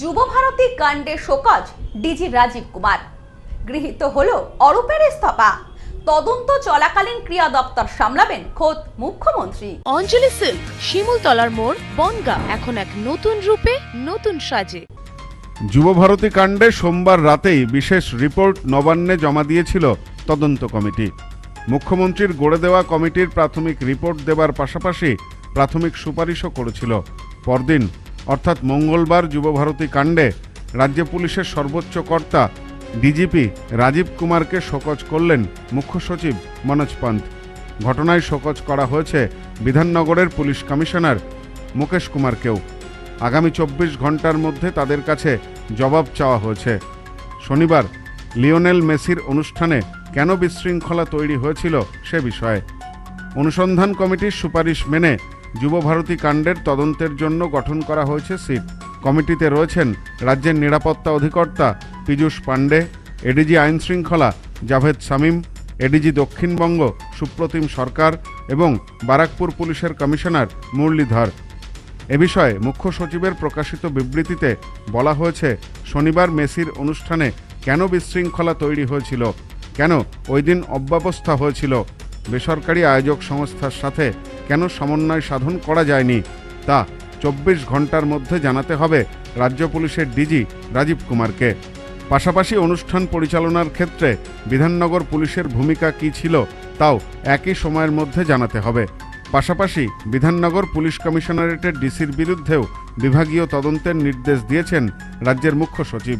যুবভারতী কাণ্ডে show cause DG Rajib Kumar. গৃহীত হল অরূপের ইস্তফা। তদন্ত চলাকালীন ক্রিয়া দপ্তর সামলাবেন খোদ মুখ্যমন্ত্রী। অঞ্জলি সিল্ক শিমুলতলার মোড় বনগা এখন এক নতুন রূপে নতুন সাজে। যুবভারতী কাণ্ডে সোমবার রাতেই বিশেষ রিপোর্ট নবান্নে জমা দিয়েছিল তদন্ত কমিটি। মুখ্যমন্ত্রীর গড়ে দেওয়া কমিটির প্রাথমিক রিপোর্ট দেবার পাশাপাশি প্রাথমিক সুপারিশও করেছিল। পরদিন অর্থাৎ মঙ্গলবার যুবভারতী কাণ্ডে রাজ্য পুলিশের সর্বোচ্চ কর্তা ডিজিপি রাজীব কুমারকে শোকজ করলেন মুখ্য সচিব মনোজ পান্ত ঘটনায় শোকজ করা হয়েছে বিধাননগরের পুলিশ কমিশনার মুকেশ কুমারকেও। আগামী চব্বিশ ঘণ্টার মধ্যে তাদের কাছে জবাব চাওয়া হয়েছে। শনিবার লিওনেল মেসির অনুষ্ঠানে কেন বিশৃঙ্খলা তৈরি হয়েছিল সে বিষয়ে। অনুসন্ধান কমিটির সুপারিশ মেনে যুবভারতী কাণ্ডের তদন্তের জন্য গঠন করা হয়েছে সিট। কমিটিতে রয়েছেন রাজ্যের নিরাপত্তা অধিকর্তা পীযূষ পাণ্ডে, এডিজি আইন শৃঙ্খলা জাভেদ শামীম, এডিজি দক্ষিণবঙ্গ সুপ্রতিম সরকার এবং বারাকপুর পুলিশের কমিশনার মুরলীধর। এ বিষয়ে মুখ্য সচিবের প্রকাশিত বিবৃতিতে বলা হয়েছে, শনিবার মেসির অনুষ্ঠানে কেন বিশৃঙ্খলা তৈরি হয়েছিল? কেন ওই দিন অব্যবস্থা হয়েছিল? বেসরকারি আয়োজক সংস্থার সাথে কেন সমন্বয় সাধন করা যায়নি, তা চব্বিশ ঘণ্টার মধ্যে জানাতে হবে রাজ্য পুলিশের ডিজি রাজীব কুমারকে। পাশাপাশি অনুষ্ঠান পরিচালনার ক্ষেত্রে বিধাননগর পুলিশের ভূমিকা কী ছিল, তাও একই সময়ের মধ্যে জানাতে হবে। পাশাপাশি বিধাননগর পুলিশ কমিশনারেটের ডিসির বিরুদ্ধেও বিভাগীয় তদন্তের নির্দেশ দিয়েছেন রাজ্যের মুখ্য সচিব।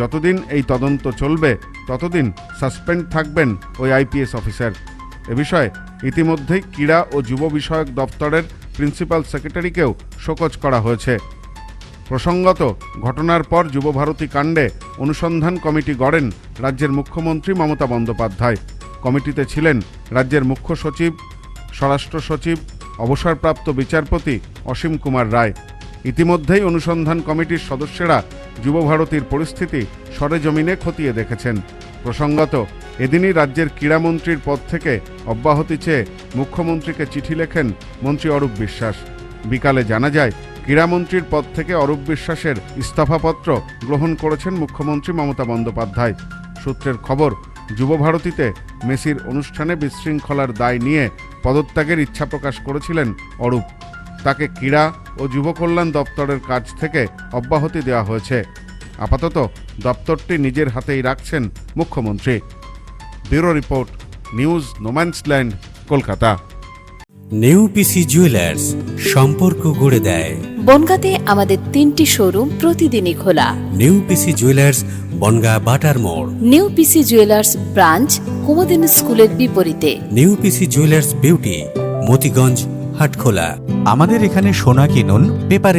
যতদিন এই তদন্ত চলবে, ততদিন সাসপেন্ড থাকবেন ওই আইপিএস অফিসার। এ বিষয়ে ইতিমধ্যেই ক্রীড়া ও যুব বিষয়ক দপ্তরের প্রিন্সিপাল সেক্রেটারিকেও শোকজ করা হয়েছে। প্রসঙ্গত, ঘটনার পর যুবভারতী কাণ্ডে অনুসন্ধান কমিটি গড়েন রাজ্যের মুখ্যমন্ত্রী মমতা বন্দ্যোপাধ্যায়। কমিটিতে ছিলেন রাজ্যের মুখ্য সচিব, স্বরাষ্ট্র সচিব, অবসরপ্রাপ্ত বিচারপতি অসীম কুমার রায়। ইতিমধ্যেই অনুসন্ধান কমিটির সদস্যরা যুবভারতীর পরিস্থিতি সরেজমিনে খতিয়ে দেখেছেন। প্রসঙ্গত, এদিনই রাজ্যের ক্রীড়ামন্ত্রীর পদ থেকে অব্যাহতি চেয়ে মুখ্যমন্ত্রীকে চিঠি লেখেন মন্ত্রী অরূপ বিশ্বাস। বিকালে জানা যায় ক্রীড়ামন্ত্রীর পদ থেকে অরূপ বিশ্বাসের ইস্তফাপত্র গ্রহণ করেছেন মুখ্যমন্ত্রী মমতা বন্দ্যোপাধ্যায়। সূত্রের খবর যুবভারতীতে মেসির অনুষ্ঠানে বিশৃঙ্খলার দায় নিয়ে পদত্যাগের ইচ্ছা প্রকাশ করেছিলেন অরূপ। তাকে ক্রীড়া ও যুবকল্যাণ দপ্তরের কাজ থেকে অব্যাহতি দেওয়া হয়েছে। আপাতত দপ্তরটি নিজের হাতেই রাখছেন মুখ্যমন্ত্রী। Bureau report news no man's land Kolkata. New PC jewellers সম্পর্ক গড়ে দেয়। বনগাঁতে আমাদের তিনটি শোরুম প্রতিদিনই খোলা। নেউপিসি জুয়েলার্স বনগা বাটার মোড়। নিউ পিসি জুয়েলার্স ব্রাঞ্চ কুমদিন স্কুলের বিপরীতে। New PC jewellers beauty Motiganj Hatkhola. আমাদের এখানে সোনা কিনুন পেপারে